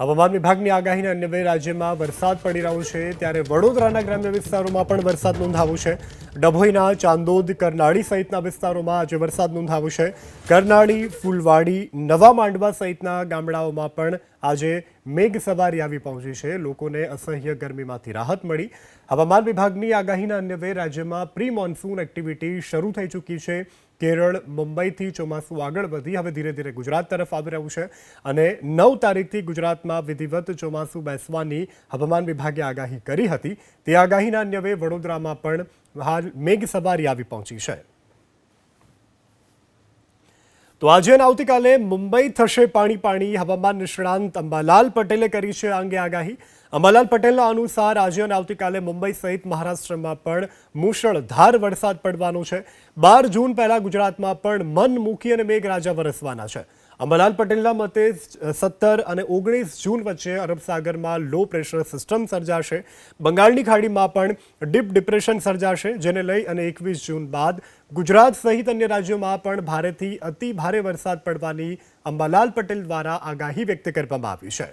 હવામાન વિભાગની આગાહીને અન્ય બે રાજ્યમાં વરસાદ પડી રહ્યો છે. ત્યારે વડોદરાના ગ્રામ્ય વિસ્તારોમાં પણ વરસાદ નોંધાવો છે. ડભોઈના, ચાંદોદ, કરનાળી સહિતના વિસ્તારોમાં આજે વરસાદ નોંધાવો છે. કરનાળી, ફૂલવાડી, નવા માંડવા સહિતના ગામડાઓમાં પણ આજે મેઘ સવારી આવી પહોંચી છે. લોકોને અસહ્ય ગરમીમાંથી રાહત મળી. હવામાન વિભાગની આગાહીના અન્વયે રાજ્યમાં પ્રી મોન્સૂન એક્ટિવિટી શરૂ થઈ ચૂકી છે. કેરળ, મુંબઈથી ચોમાસું આગળ વધી હવે ધીરે ધીરે ગુજરાત તરફ આવી રહ્યું છે અને નવ તારીખથી ગુજરાતમાં વિધિવત ચોમાસું બેસવાની હવામાન વિભાગે આગાહી કરી હતી. તે આગાહીના અન્યવે વડોદરામાં પણ હાલ મેઘ સવારી આવી પહોંચી છે. તો આજે અને આવતીકાલે મુંબઈ થશે પાણી પાણી. હવામાન નિષ્ણાંત અંબાલાલ પટેલે કરી છે આ અંગે આગાહી. અંબાલાલ પટેલના અનુસાર આજે અને આવતીકાલે મુંબઈ સહિત મહારાષ્ટ્રમાં પણ મુશળધાર વરસાદ પડવાનો છે. બાર જૂન પહેલા ગુજરાતમાં પણ મન મૂકી અને મેઘરાજા વરસવાના છે. અંબાલાલ પટેલના મતે સત્તર અને ઓગણીસ જૂન વચ્ચે અરબ સાગરમાં લો પ્રેશર સિસ્ટમ સર્જાશે. બંગાળની ખાડીમાં પણ ડીપ ડિપ્રેશન સર્જાશે, જેને લઈ અને એકવીસ જૂન બાદ ગુજરાત સહિત અન્ય રાજ્યોમાં પણ ભારેથી અતિ ભારે વરસાદ પડવાની અંબાલાલ પટેલ દ્વારા આગાહી વ્યક્ત કરવામાં આવી છે.